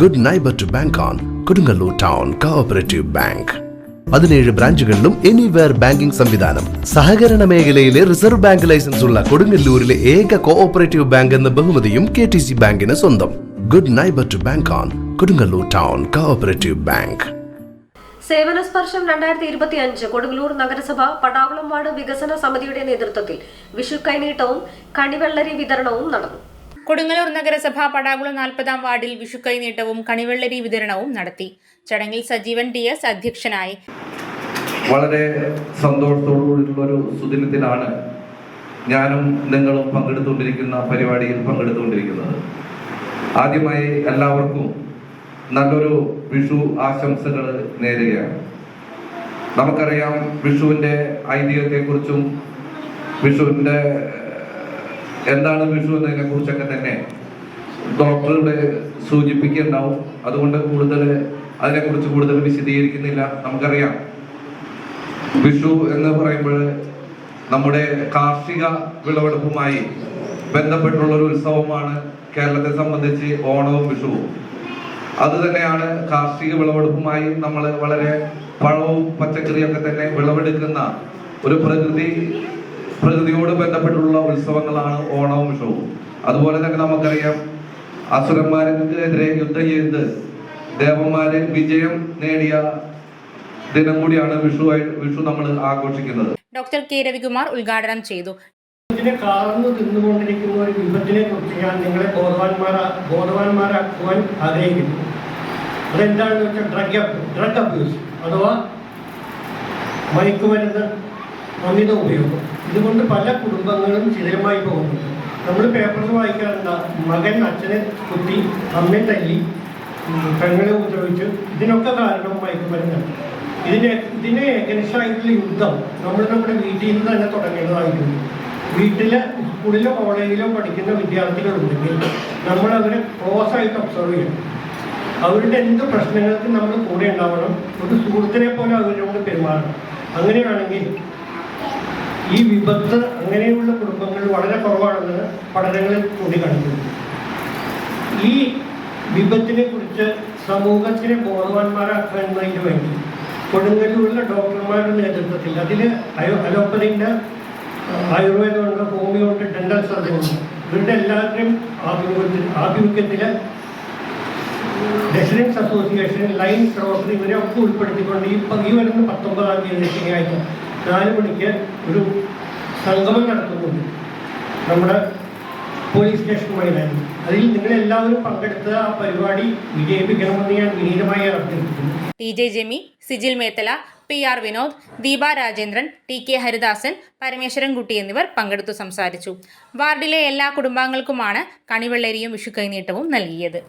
Good neighbour to bank on Kodungallur town cooperative bank പതിനേഴ് ബ്രാഞ്ചുകളിലും anywhere banking സംവിധാനം. സഹകരണ മേഖലയിലെ റിസർവ് ബാങ്ക് ലൈസൻസ് ഉള്ള കൊടുങ്ങല്ലൂരിലെ ഏക കോഓപ്പറേറ്റീവ് ബാങ്ക് എന്ന ബഹുമതിയും കെ ടി സി ബാങ്കിന് സ്വന്തം. Good neighbour to bank on Kodungallur town cooperative bank സേവന സ്പർശം രണ്ടായിരത്തി ഇരുപത്തി അഞ്ച് കൊടുങ്ങല്ലൂർ നഗരസഭ പടാകുളം വാർഡ് വികസന സമിതിയുടെ നേതൃത്വത്തിൽ വിഷു കൈനീട്ടവും കണിവെള്ളരി വിതരണവും നടന്നു. കൊടുങ്ങല്ലൂർ നഗരസഭ പടാകുളം നാൽപ്പതാം വാർഡിൽ വിഷുക്കൈ നീട്ടവും കണിവെള്ളരി വിതരണവും നടത്തി. ചടങ്ങിൽ സജീവൻ ടി എസ് അധ്യക്ഷനായി. വളരെ സന്തോഷത്തോടുകൂടിയുള്ള ഒരു സുദിനത്തിലാണ് ഞാനും നിങ്ങളും പങ്കെടുത്തുകൊണ്ടിരിക്കുന്ന പരിപാടിയിൽ പങ്കെടുത്തുകൊണ്ടിരിക്കുന്നത്. ആദ്യമായി എല്ലാവർക്കും നല്ലൊരു വിഷു ആശംസകൾ നേരുകയാണ്. നമുക്കറിയാം വിഷുവിന്റെ ഐതിഹ്യത്തെക്കുറിച്ചും വിഷുവിന്റെ എന്താണ് വിഷു എന്നതിനെ കുറിച്ചൊക്കെ തന്നെ ഡോക്ടറുടെ സൂചിപ്പിക്കുന്നുണ്ടാവും. അതുകൊണ്ട് കൂടുതൽ അതിനെക്കുറിച്ച് കൂടുതൽ വിശദീകരിക്കുന്നില്ല. നമുക്കറിയാം. വിഷു എന്ന് പറയുമ്പോൾ നമ്മുടെ കാർഷിക വിളവെടുപ്പുമായി ബന്ധപ്പെട്ടുള്ള ഒരു ഉത്സവമാണ് കേരളത്തെ സംബന്ധിച്ച് ഓണവും വിഷുവും. അത് തന്നെയാണ് കാർഷിക വിളവെടുപ്പുമായി നമ്മൾ വളരെ പഴവും പച്ചക്കറിയൊക്കെ തന്നെ വിളവെടുക്കുന്ന ഒരു പ്രകൃതി പ്രകൃതിയോട് ബന്ധപ്പെട്ടുള്ള ഉത്സവങ്ങളാണ് ഓണവും വിഷുവും അതുപോലെ തന്നെ നമുക്കറിയാം അസുരന്മാർക്കെതിരെ യുദ്ധം ചെയ്ത് ദേവന്മാരെ വിജയം നേടിയ ദിനം കൂടിയാണ് വിഷു വിഷു നമ്മൾ ആഘോഷിക്കുന്നത്. ഡോക്ടർ കെ രവികുമാർ ഉദ്ഘാടനം ചെയ്തു. ഇതിനെ കാർന്നു തിന്നുകൊണ്ടിരിക്കുന്ന ഒരു വിപത്തിനെ കുറിച്ച് ഞാൻ നിങ്ങളെ ബോധവാന്മാരാ ബോധവാന്മാരാക്കുവാൻ ആഗ്രഹിക്കുന്നു. അതെന്താണെന്ന് വെച്ചാൽ ഡ്രഗ് ഡ്രഗ് അബ്യൂസ് അഥവാ മയക്കുമരുന്ന് അമിത ഉപയോഗം. ഇതുകൊണ്ട് പല കുടുംബങ്ങളും ചിതരമായി പോകുന്നുണ്ട് നമ്മൾ പേപ്പറിൽ വായിക്കാറുണ്ട് മകൻ അച്ഛനെ കുത്തി അമ്മയെ തല്ലി പെങ്ങളെ ഉപദ്രവിച്ചു. ഇതിനൊക്കെ കാരണം മയക്കുമരുന്നാണ് ഇതിനെ ഇതിനെ എഗനിസ്റ്റായിട്ടുള്ള യുദ്ധം നമ്മൾ നമ്മുടെ വീട്ടിൽ നിന്ന് തന്നെ തുടങ്ങേണ്ടതായിരുന്നു. വീട്ടിലെ സ്കൂളിലോ കോളേജിലോ പഠിക്കുന്ന വിദ്യാർത്ഥികളുണ്ടെങ്കിൽ നമ്മൾ അവരെ ക്ലോസ് ആയിട്ട് ഒബ്സർവ് ചെയ്യണം. അവരുടെ എന്ത് പ്രശ്നങ്ങൾക്ക് നമ്മൾ കൂടെ ഉണ്ടാവണം ഒരു സുഹൃത്തിനെ പോലെ അവരോട് പെരുമാറണം. അങ്ങനെയാണെങ്കിൽ ഈ വിപത്ത് അങ്ങനെയുള്ള കുടുംബങ്ങൾ വളരെ കുറവാണെന്ന് പഠനങ്ങളിൽ ചൂണ്ടിക്കാണിക്കുന്നു. ഈ വിപത്തിനെ കുറിച്ച് സമൂഹത്തിനെ ബോധവാന്മാരാക്കുന്നതിന് വേണ്ടി കൊടുങ്ങല്ലൂരിലെ ഡോക്ടർമാരുടെ നേതൃത്വത്തിൽ അതിൽ അയോ അലോപ്പതിന്റെ ആയുർവേദമുണ്ട് ഹോമിയോണ്ട് ഡെന്റൽ സർജനുണ്ട് ഇവരുടെ എല്ലാവരുടെയും ആഭിമുഖ്യത്തിൽ ആഭിമുഖ്യത്തിൽ റെസിഡൻസ് അസോസിയേഷൻ ലൈൻ റോട്ടറി ഇവരെ ഒക്കെ ഉൾപ്പെടുത്തിക്കൊണ്ട് ഈ പകി വരുന്ന പത്തൊമ്പതാം തീയതി ശനിയാഴ്ച നാല് മണിക്ക് ഒരു സംഗമം നടത്തുന്നുണ്ട് നമ്മുടെ പോലീസ് സ്റ്റേഷൻ വഴിയിലായിരുന്നു അതിൽ നിങ്ങളെല്ലാവരും പങ്കെടുത്ത് ആ പരിപാടി വിജയിപ്പിക്കണമെന്ന് ഞാൻ വിനീതമായി അഭ്യർത്ഥിക്കുന്നു. T J Jemi Sijil Methala P R Vinod Deepa Rajendran T K Haridasan Parameswarankutty എന്നിവർ പങ്കെടുത്തു സംസാരിച്ചു. വാർഡിലെ എല്ലാ കുടുംബാംഗങ്ങൾക്കുമാണ് കണിവെള്ളരിയും വിഷുക്കൈനീട്ടവും നൽകിയത്.